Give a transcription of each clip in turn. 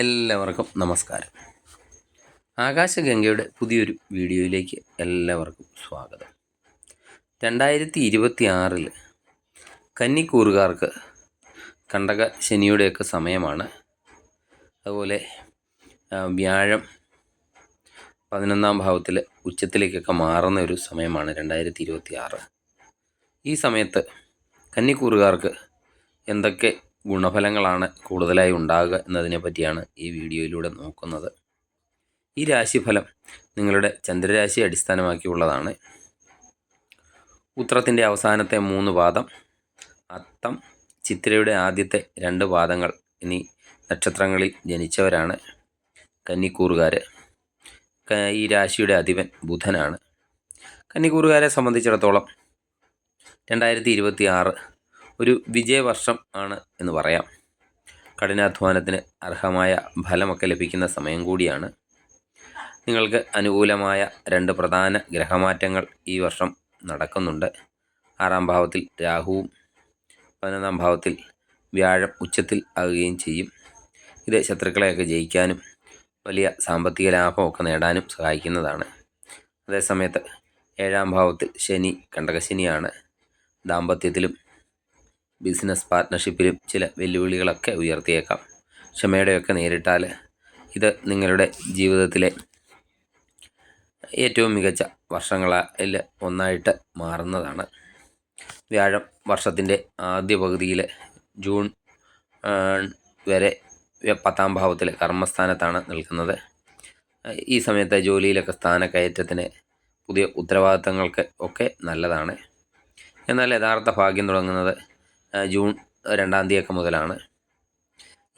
എല്ലാവർക്കും നമസ്കാരം. ആകാശഗംഗയുടെ പുതിയൊരു വീഡിയോയിലേക്ക് എല്ലാവർക്കും സ്വാഗതം. രണ്ടായിരത്തി ഇരുപത്തി ആറിൽ കന്നിക്കൂറുകാർക്ക് കണ്ടക ശനിയുടെയൊക്കെ സമയമാണ്. അതുപോലെ വ്യാഴം പതിനൊന്നാം ഭാവത്തിൽ ഉച്ചത്തിലേക്കൊക്കെ മാറുന്ന ഒരു സമയമാണ് രണ്ടായിരത്തി ഇരുപത്തി ആറ് ഈ സമയത്ത് കന്നിക്കൂറുകാർക്ക് എന്തൊക്കെ ഗുണഫലങ്ങളാണ് കൂടുതലായി ഉണ്ടാകുക എന്നതിനെ പറ്റിയാണ് ഈ വീഡിയോയിലൂടെ നോക്കുന്നത്. ഈ രാശിഫലം നിങ്ങളുടെ ചന്ദ്രരാശി അടിസ്ഥാനമാക്കിയുള്ളതാണ്. ഉത്രത്തിന്റെ അവസാനത്തെ മൂന്ന് പാദം അത്തം ചിത്രയുടെ ആദ്യത്തെ രണ്ട് പാദങ്ങൾ എന്നീ നക്ഷത്രങ്ങളിൽ ജനിച്ചവരാണ് കന്നിക്കൂറുകാർ ഈ രാശിയുടെ അധിപൻ ബുധനാണ്. കന്നിക്കൂറുകാരെ സംബന്ധിച്ചിടത്തോളം രണ്ടായിരത്തി ഇരുപത്തി ആറ് ഒരു വിജയവർഷം ആണ് എന്ന് പറയാം. കഠിനാധ്വാനത്തിന് അർഹമായ ഫലമൊക്കെ ലഭിക്കുന്ന സമയം കൂടിയാണ്. നിങ്ങൾക്ക് അനുകൂലമായ രണ്ട് പ്രധാന ഗ്രഹമാറ്റങ്ങൾ ഈ വർഷം നടക്കുന്നുണ്ട്. ആറാം ഭാവത്തിൽ രാഹുവും പതിനൊന്നാം ഭാവത്തിൽ വ്യാഴം ഉച്ചത്തിൽ ആകുകയും ചെയ്യും. ഇത് ശത്രുക്കളെയൊക്കെ ജയിക്കാനും വലിയ സാമ്പത്തിക ലാഭമൊക്കെ നേടാനും സഹായിക്കുന്നതാണ്. അതേസമയത്ത് ഏഴാം ഭാവത്തിൽ ശനി കണ്ടകശനിയാണ്. ദാമ്പത്യത്തിലും ബിസിനസ് പാർട്ട്ണർഷിപ്പിലും ചില വെല്ലുവിളികളൊക്കെ ഉയർത്തിയേക്കാം. ക്ഷമയുടെയൊക്കെ നേരിട്ടാൽ ഇത് നിങ്ങളുടെ ജീവിതത്തിലെ ഏറ്റവും മികച്ച വർഷങ്ങളിൽ ഒന്നായിട്ട് മാറുന്നതാണ്. വ്യാഴം വർഷത്തിന്റെ ആദ്യ പകുതിയിൽ ജൂൺ വരെ പത്താം ഭാവത്തിൽ കർമ്മസ്ഥാനത്താണ് നിൽക്കുന്നത്. ഈ സമയത്തെ ജോലിയിലൊക്കെ സ്ഥാനക്കയറ്റത്തിന് പുതിയ ഉത്തരവാദിത്തങ്ങൾക്ക് ഒക്കെ നല്ലതാണ്. എന്നാൽ യഥാർത്ഥ ഭാഗ്യം തുടങ്ങുന്നത് ജൂൺ രണ്ടാം തീയതിയൊക്കെ മുതലാണ്.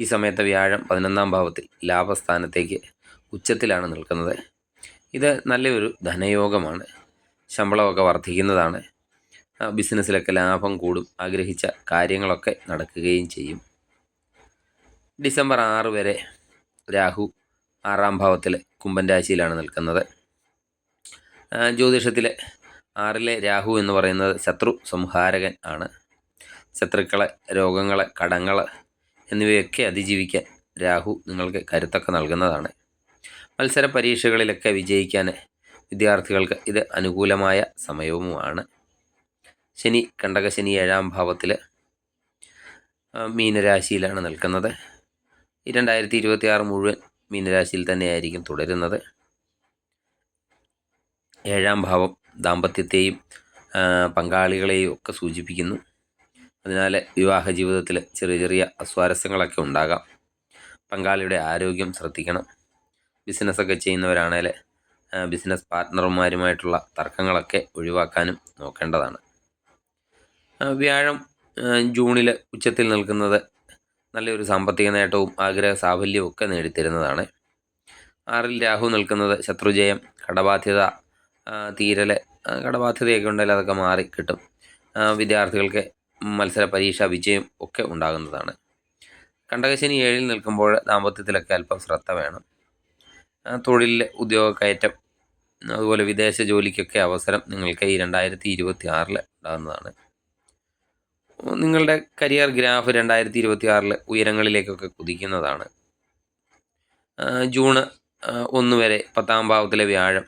ഈ സമയത്തെ വ്യാഴം പതിനൊന്നാം ഭാവത്തിൽ ലാഭസ്ഥാനത്തേക്ക് ഉച്ചത്തിലാണ് നിൽക്കുന്നത്. ഇത് നല്ലൊരു ധനയോഗമാണ്. ശമ്പളമൊക്കെ വർദ്ധിക്കുന്നതാണ്. ബിസിനസ്സിലൊക്കെ ലാഭം കൂടും ആഗ്രഹിച്ച കാര്യങ്ങളൊക്കെ നടക്കുകയും ചെയ്യും. ഡിസംബർ ആറ് വരെ രാഹു ആറാം ഭാവത്തിൽ കുംഭൻ രാശിയിലാണ് നിൽക്കുന്നത്. ജ്യോതിഷത്തിലെ ആറിലെ രാഹു എന്ന് പറയുന്നത് ശത്രു സംഹാരകൻ ആണ്. ശത്രുക്കളെ രോഗങ്ങളെ കടങ്ങൾ എന്നിവയൊക്കെ അതിജീവിക്കാൻ രാഹു നിങ്ങൾക്ക് കരുത്തൊക്കെ നൽകുന്നതാണ്. മത്സര പരീക്ഷകളിലൊക്കെ വിജയിക്കാൻ വിദ്യാർത്ഥികൾക്ക് ഇത് അനുകൂലമായ സമയവുമാണ്. ശനി കണ്ടകശനി ഏഴാം ഭാവത്തിൽ മീനരാശിയിലാണ് നിൽക്കുന്നത്. രണ്ടായിരത്തി ഇരുപത്തി ആറ് മുഴുവൻ മീനരാശിയിൽ തന്നെയായിരിക്കും തുടരുന്നത്. ഏഴാം ഭാവം ദാമ്പത്യത്തെയും പങ്കാളികളെയും ഒക്കെ സൂചിപ്പിക്കുന്നു. അതിനാൽ വിവാഹ ജീവിതത്തിൽ ചെറിയ ചെറിയ അസ്വാരസ്യങ്ങളൊക്കെ ഉണ്ടാകാം. പങ്കാളിയുടെ ആരോഗ്യം ശ്രദ്ധിക്കണം. ബിസിനസ്സൊക്കെ ചെയ്യുന്നവരാണേൽ ബിസിനസ് പാർട്ട്ണർമാരുമായിട്ടുള്ള തർക്കങ്ങളൊക്കെ ഒഴിവാക്കാനും നോക്കേണ്ടതാണ്. വ്യാഴം ജൂണിൽ ഉച്ചത്തിൽ നിൽക്കുന്നത് നല്ലൊരു സാമ്പത്തിക നേട്ടവും ആഗ്രഹ സാഫല്യവും ഒക്കെ നേടിത്തരുന്നതാണ്. ആറിൽ രാഹു നിൽക്കുന്നത് ശത്രുജയം കടബാധ്യത തീരൽ കടബാധ്യതയൊക്കെ ഉണ്ടെങ്കിൽ അതൊക്കെ മാറി കിട്ടും. വിദ്യാർത്ഥികൾക്ക് മത്സര പരീക്ഷ വിജയം ഒക്കെ ഉണ്ടാകുന്നതാണ്. കണ്ടകശനി ഏഴിൽ നിൽക്കുമ്പോൾ ദാമ്പത്യത്തിലൊക്കെ അല്പം ശ്രദ്ധ വേണം. തൊഴിലിലെ ഉദ്യോഗ കയറ്റം അതുപോലെ വിദേശ ജോലിക്കൊക്കെ അവസരം നിങ്ങൾക്ക് ഈ രണ്ടായിരത്തി ഇരുപത്തി ആറിൽ ഉണ്ടാകുന്നതാണ്. നിങ്ങളുടെ കരിയർ ഗ്രാഫ് രണ്ടായിരത്തി ഇരുപത്തി ആറിൽ ഉയരങ്ങളിലേക്കൊക്കെ കുതിക്കുന്നതാണ് ജൂൺ ഒന്ന് വരെ പത്താം ഭാവത്തിലെ വ്യാഴം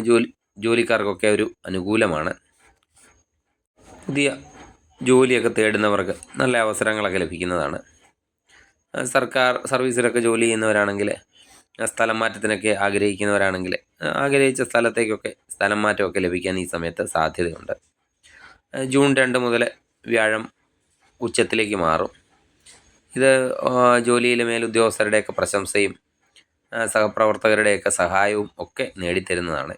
ജോലി ജോലിക്കാർക്കൊക്കെ ഒരു അനുകൂലമാണ്. പുതിയ ജോലിയൊക്കെ തേടുന്നവർക്ക് നല്ല അവസരങ്ങളൊക്കെ ലഭിക്കുന്നതാണ്. സർക്കാർ സർവീസിലൊക്കെ ജോലി ചെയ്യുന്നവരാണെങ്കിൽ സ്ഥലം മാറ്റത്തിനൊക്കെ ആഗ്രഹിക്കുന്നവരാണെങ്കിൽ ആഗ്രഹിച്ച സ്ഥലത്തേക്കൊക്കെ സ്ഥലം മാറ്റമൊക്കെ ലഭിക്കാൻ ഈ സമയത്ത് സാധ്യതയുണ്ട്. ജൂൺ രണ്ട് മുതൽ വ്യാഴം ഉച്ചത്തിലേക്ക് മാറും. ഇത് ജോലിയിലെ മേലുദ്യോഗസ്ഥരുടെയൊക്കെ പ്രശംസയും സഹപ്രവർത്തകരുടെയൊക്കെ സഹായവും ഒക്കെ നേടിത്തരുന്നതാണ്.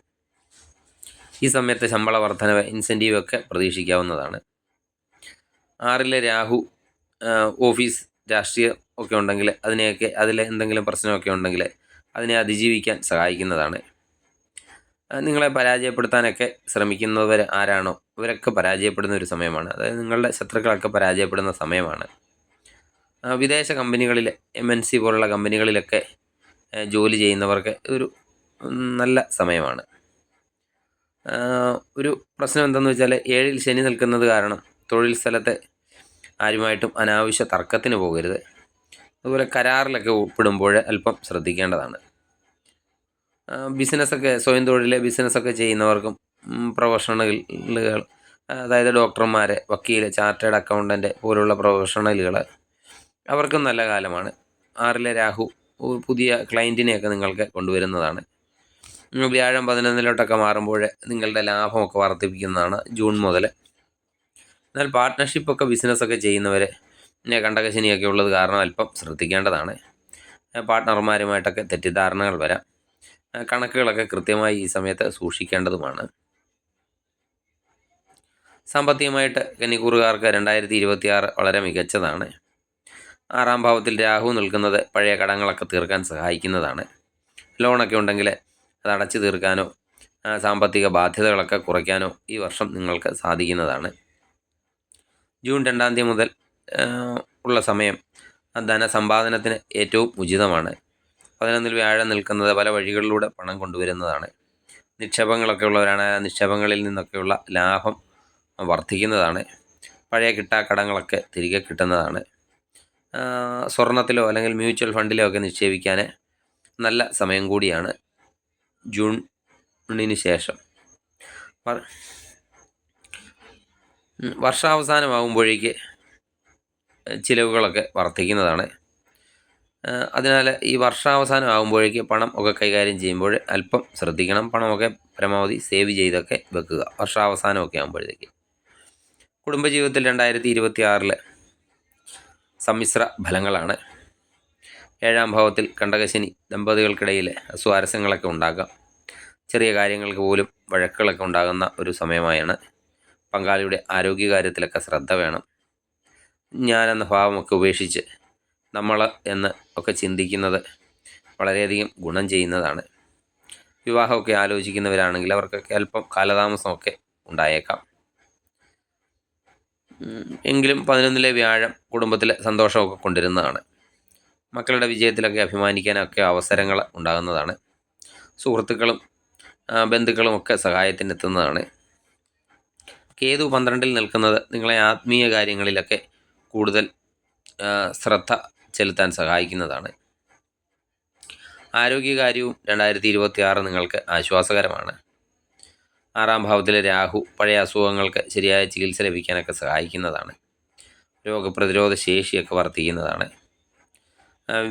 ഈ സമയത്ത് ശമ്പള വർധനവ് ഇൻസെന്റീവൊക്കെ പ്രതീക്ഷിക്കാവുന്നതാണ്. ആറിലെ രാഹു ഓഫീസ് രാഷ്ട്രീയം ഒക്കെ ഉണ്ടെങ്കിൽ അതിനെയൊക്കെ അതിൽ എന്തെങ്കിലും പ്രശ്നമൊക്കെ ഉണ്ടെങ്കിൽ അതിനെ അതിജീവിക്കാൻ സഹായിക്കുന്നതാണ്. നിങ്ങളെ പരാജയപ്പെടുത്താനൊക്കെ ശ്രമിക്കുന്നവർ ആരാണോ അവരൊക്കെ പരാജയപ്പെടുന്ന ഒരു സമയമാണ്. അതായത് നിങ്ങളുടെ ശത്രുക്കളൊക്കെ പരാജയപ്പെടുന്ന സമയമാണ്. വിദേശ കമ്പനികളിൽ എം എൻ സി പോലുള്ള കമ്പനികളിലൊക്കെ ജോലി ചെയ്യുന്നവർക്ക് ഒരു നല്ല സമയമാണ്. ഒരു പ്രശ്നം എന്തെന്ന് വെച്ചാൽ ഏഴിൽ ശനി നിൽക്കുന്നത് കാരണം തൊഴിൽ സ്ഥലത്ത് ആരുമായിട്ടും അനാവശ്യ തർക്കത്തിന് പോകരുത്. അതുപോലെ കരാറിലൊക്കെ ഒപ്പിടുമ്പോൾ അല്പം ശ്രദ്ധിക്കേണ്ടതാണ്. ബിസിനസ്സൊക്കെ സ്വയം തൊഴിൽ ബിസിനസ്സൊക്കെ ചെയ്യുന്നവർക്കും പ്രൊഫഷണലുകൾ അതായത് ഡോക്ടർമാർ വക്കീൽ ചാർട്ടേഡ് അക്കൗണ്ടന്റ് പോലുള്ള പ്രൊഫഷണലുകൾ അവർക്കും നല്ല കാലമാണ്. ആറിലെ രാഹു പുതിയ ക്ലയന്റിനെയൊക്കെ നിങ്ങൾക്ക് കൊണ്ടുവരുന്നതാണ്. വ്യാഴം പതിനൊന്നിലോട്ടൊക്കെ മാറുമ്പോൾ നിങ്ങളുടെ ലാഭമൊക്കെ വർദ്ധിപ്പിക്കുന്നതാണ് ജൂൺ മുതൽ. എന്നാൽ പാർട്ട്ണർഷിപ്പൊക്കെ ബിസിനസ്സൊക്കെ ചെയ്യുന്നവർ പിന്നെ കണ്ടകശനിയൊക്കെ ഉള്ളത് കാരണം അല്പം ശ്രദ്ധിക്കേണ്ടതാണ്. പാർട്ട്ണർമാരുമായിട്ടൊക്കെ തെറ്റിദ്ധാരണകൾ വരാം. കണക്കുകളൊക്കെ കൃത്യമായി ഈ സമയത്ത് സൂക്ഷിക്കേണ്ടതുമാണ്. സാമ്പത്തികമായിട്ട് കന്നിക്കൂറുകാർക്ക് രണ്ടായിരത്തി ഇരുപത്തി ആറ് വളരെ മികച്ചതാണ്. ആറാം ഭാവത്തിൽ രാഹു നിൽക്കുന്നത് പഴയ കടങ്ങളൊക്കെ തീർക്കാൻ സഹായിക്കുന്നതാണ്. ലോണൊക്കെ ഉണ്ടെങ്കിൽ അത് അടച്ചു തീർക്കാനോ സാമ്പത്തിക ബാധ്യതകളൊക്കെ കുറയ്ക്കാനോ ഈ വർഷം നിങ്ങൾക്ക് സാധിക്കുന്നതാണ്. ജൂൺ രണ്ടാം തീയതി മുതൽ ഉള്ള സമയം ധനസമ്പാദനത്തിന് ഏറ്റവും ഉചിതമാണ്. പതിനൊന്നിൽ വ്യാഴം നിൽക്കുന്നത് പല വഴികളിലൂടെ പണം കൊണ്ടുവരുന്നതാണ്. നിക്ഷേപങ്ങളൊക്കെ ഉള്ളവരാണ്. നിക്ഷേപങ്ങളിൽ നിന്നൊക്കെയുള്ള ലാഭം വർദ്ധിക്കുന്നതാണ്. പഴയ കിട്ടാക്കടങ്ങളൊക്കെ തിരികെ കിട്ടുന്നതാണ്. സ്വർണത്തിലോ അല്ലെങ്കിൽ മ്യൂച്വൽ ഫണ്ടിലോ ഒക്കെ നിക്ഷേപിക്കാൻ നല്ല സമയം കൂടിയാണ് ജൂണിന് ശേഷം. വർഷാവസാനമാകുമ്പോഴേക്ക് ചിലവുകളൊക്കെ വർദ്ധിക്കുന്നതാണ്. അതിനാൽ ഈ വർഷാവസാനം ആകുമ്പോഴേക്ക് പണം ഒക്കെ കൈകാര്യം ചെയ്യുമ്പോൾ അല്പം ശ്രദ്ധിക്കണം. പണമൊക്കെ പരമാവധി സേവ് ചെയ്തൊക്കെ വെക്കുക. വർഷാവസാനമൊക്കെ ആകുമ്പോഴത്തേക്ക് കുടുംബജീവിതത്തിൽ രണ്ടായിരത്തി ഇരുപത്തി ആറിൽ സമ്മിശ്ര ഫലങ്ങളാണ്. ഏഴാം ഭാവത്തിൽ കണ്ടകശനി ദമ്പതികൾക്കിടയിൽ സ്വാരസ്യങ്ങളൊക്കെ ഉണ്ടാകാം. ചെറിയ കാര്യങ്ങൾക്ക് പോലും വഴക്കുകളൊക്കെ ഉണ്ടാകുന്ന ഒരു സമയമായാണ്. പങ്കാളിയുടെ ആരോഗ്യകാര്യത്തിലൊക്കെ ശ്രദ്ധ വേണം. ഞാനെന്ന ഭാവമൊക്കെ ഉപേക്ഷിച്ച് നമ്മൾ എന്ന് ഒക്കെ ചിന്തിക്കുന്നത് വളരെയധികം ഗുണം ചെയ്യുന്നതാണ്. വിവാഹമൊക്കെ ആലോചിക്കുന്നവരാണെങ്കിൽ അവർക്കൊക്കെ അല്പം കാലതാമസമൊക്കെ ഉണ്ടായേക്കാം. എങ്കിലും പതിനൊന്നിലെ വ്യാഴം കുടുംബത്തിലെ സന്തോഷമൊക്കെ കൊണ്ടിരുന്നതാണ് മക്കളുടെ വിജയത്തിലൊക്കെ അഭിമാനിക്കാനൊക്കെ അവസരങ്ങൾ ഉണ്ടാകുന്നതാണ്. സുഹൃത്തുക്കളും ബന്ധുക്കളും ഒക്കെ സഹായത്തിനെത്തുന്നതാണ്. കേതു പന്ത്രണ്ടിൽ നിൽക്കുന്നത് നിങ്ങളെ ആത്മീയ കാര്യങ്ങളിലൊക്കെ കൂടുതൽ ശ്രദ്ധ ചെലുത്താൻ സഹായിക്കുന്നതാണ്. ആരോഗ്യകാര്യവും രണ്ടായിരത്തി ഇരുപത്തി ആറ് നിങ്ങൾക്ക് ആശ്വാസകരമാണ്. ആറാം ഭാവത്തിലെ രാഹു പഴയ അസുഖങ്ങൾക്ക് ശരിയായ ചികിത്സ ലഭിക്കാനൊക്കെ സഹായിക്കുന്നതാണ്. രോഗപ്രതിരോധ ശേഷിയൊക്കെ വർദ്ധിക്കുന്നതാണ്.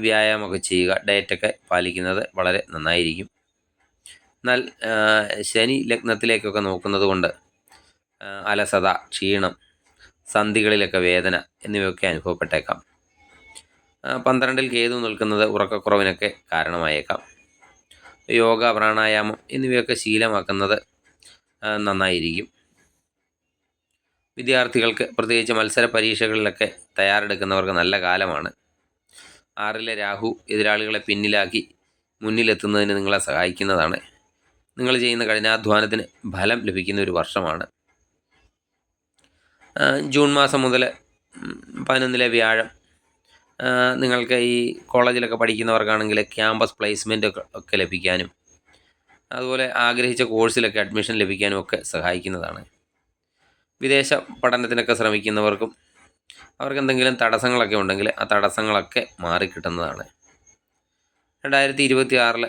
വ്യായാമമൊക്കെ ചെയ്യുക ഡയറ്റൊക്കെ പാലിക്കുന്നത് വളരെ നന്നായിരിക്കും. എന്നാൽ ശനി ലഗ്നത്തിലേക്കൊക്കെ നോക്കുന്നത് കൊണ്ട് അലസത ക്ഷീണം സന്ധികളിലൊക്കെ വേദന എന്നിവയൊക്കെ അനുഭവപ്പെട്ടേക്കാം. പന്ത്രണ്ടിൽ കേതു നിൽക്കുന്നത് ഉറക്കക്കുറവിനൊക്കെ കാരണമായേക്കാം. യോഗ പ്രാണായാമം എന്നിവയൊക്കെ ശീലമാക്കുന്നത് നന്നായിരിക്കും. വിദ്യാർത്ഥികൾക്ക് പ്രത്യേകിച്ച് മത്സര പരീക്ഷകളിലൊക്കെ തയ്യാറെടുക്കുന്നവർക്ക് നല്ല കാലമാണ്. ആറിലെ രാഹു എതിരാളികളെ പിന്നിലാക്കി മുന്നിലെത്തുന്നതിന് നിങ്ങളെ സഹായിക്കുന്നതാണ്. നിങ്ങൾ ചെയ്യുന്ന കഠിനാധ്വാനത്തിന് ഫലം ലഭിക്കുന്ന ഒരു വർഷമാണ്. ജൂൺ മാസം മുതൽ പതിനൊന്നിലെ വ്യാഴം. നിങ്ങൾക്ക് ഈ കോളേജിലൊക്കെ പഠിക്കുന്നവർക്കാണെങ്കിൽ ക്യാമ്പസ് പ്ലേസ്മെന്റ് ഒക്കെ ലഭിക്കാനും അതുപോലെ ആഗ്രഹിച്ച കോഴ്സിലൊക്കെ അഡ്മിഷൻ ലഭിക്കാനും ഒക്കെ സഹായിക്കുന്നതാണ്. വിദേശ പഠനത്തിനൊക്കെ ശ്രമിക്കുന്നവർക്കും അവർക്ക് എന്തെങ്കിലും തടസ്സങ്ങളൊക്കെ ഉണ്ടെങ്കിൽ ആ തടസ്സങ്ങളൊക്കെ മാറിക്കിട്ടുന്നതാണ്. രണ്ടായിരത്തി ഇരുപത്തി ആറിൽ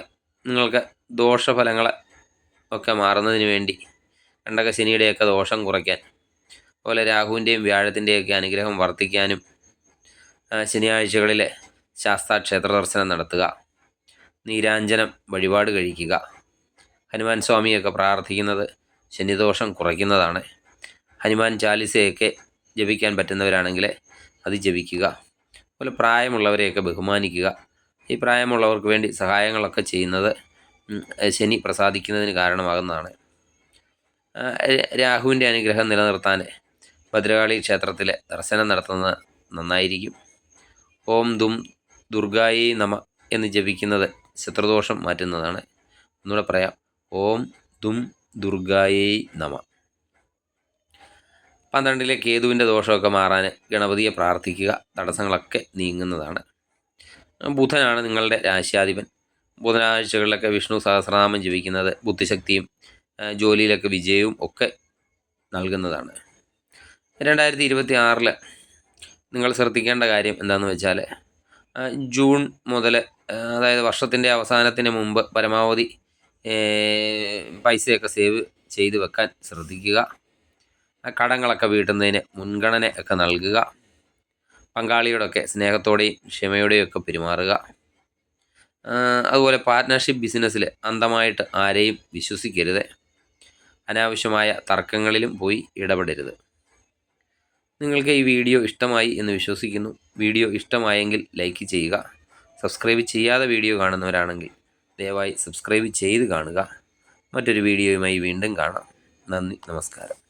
നിങ്ങൾക്ക് ദോഷഫലങ്ങൾ ഒക്കെ മാറുന്നതിന് വേണ്ടി കണ്ടക ശനിയുടെയൊക്കെ ദോഷം കുറയ്ക്കാൻ അതുപോലെ രാഹുവിന്റെയും വ്യാഴത്തിന്റെയൊക്കെ അനുഗ്രഹം വർദ്ധിക്കാനും ശനിയാഴ്ചകളിൽ ശാസ്താ ക്ഷേത്ര ദർശനം നടത്തുക നീരാഞ്ജനം വഴിപാട് കഴിക്കുക. ഹനുമാൻ സ്വാമിയൊക്കെ പ്രാർത്ഥിക്കുന്നത് ശനിദോഷം കുറയ്ക്കുന്നതാണ്. ഹനുമാൻ ചാലിസയൊക്കെ ജപിക്കാൻ പറ്റുന്നവരാണെങ്കിൽ അത് ജപിക്കുക. അതുപോലെ പ്രായമുള്ളവരെയൊക്കെ ബഹുമാനിക്കുക. ഈ പ്രായമുള്ളവർക്ക് വേണ്ടി സഹായങ്ങളൊക്കെ ചെയ്യുന്നത് ശനി പ്രസാദിക്കുന്നതിന് കാരണമാകുന്നതാണ്. രാഹുവിന്റെ അനുഗ്രഹം നിലനിർത്താൻ ഭദ്രകാളി ക്ഷേത്രത്തിൽ ദർശനം നടത്തുന്നത് നന്നായിരിക്കും. ഓം ദും ദുർഗായി നമ എന്ന് ജപിക്കുന്നത് ശത്രുദോഷം മാറ്റുന്നതാണ്. ഒന്നുകൂടെ പറയാം. ഓം ദും ദുർഗായി നമ. പന്ത്രണ്ടിലെ കേതുവിന്റെ ദോഷമൊക്കെ മാറാൻ ഗണപതിയെ പ്രാർത്ഥിക്കുക തടസ്സങ്ങളൊക്കെ നീങ്ങുന്നതാണ്. ബുധനാണ് നിങ്ങളുടെ രാശ്യാധിപൻ. ബുധനാഴ്ചകളിലൊക്കെ വിഷ്ണു സഹസ്രനാമം ജപിക്കുന്നത് ബുദ്ധിശക്തിയും ജോലിയിലൊക്കെ വിജയവും ഒക്കെ നൽകുന്നതാണ്. രണ്ടായിരത്തി ഇരുപത്തി ആറിൽ നിങ്ങൾ ശ്രദ്ധിക്കേണ്ട കാര്യം എന്താണെന്ന് വെച്ചാൽ ജൂൺ മുതൽ അതായത് വർഷത്തിന്റെ അവസാനത്തിന് മുമ്പ് പരമാവധി പൈസയൊക്കെ സേവ് ചെയ്ത് വെക്കാൻ ശ്രദ്ധിക്കുക. കടങ്ങളൊക്കെ വീട്ടുന്നതിന് മുൻഗണന ഒക്കെ നൽകുക. പങ്കാളിയോടൊക്കെ സ്നേഹത്തോടെയും ക്ഷമയോടെയും ഒക്കെ പെരുമാറുക. അതുപോലെ പാർട്ട്ണർഷിപ്പ് ബിസിനസ്സിൽ അന്ധമായിട്ട് ആരെയും വിശ്വസിക്കരുത്. അനാവശ്യമായ തർക്കങ്ങളിലും പോയി ഇടപെടരുത്. നിങ്ങൾക്ക് ഈ വീഡിയോ ഇഷ്ടമായി എന്ന് വിശ്വസിക്കുന്നു. വീഡിയോ ഇഷ്ടമായെങ്കിൽ ലൈക്ക് ചെയ്യുക. സബ്സ്ക്രൈബ് ചെയ്യാതെ വീഡിയോ കാണുന്നവരാണെങ്കിൽ ദയവായി സബ്സ്ക്രൈബ് ചെയ്ത് കാണുക. മറ്റൊരു വീഡിയോയുമായി വീണ്ടും കാണാം. നന്ദി നമസ്കാരം.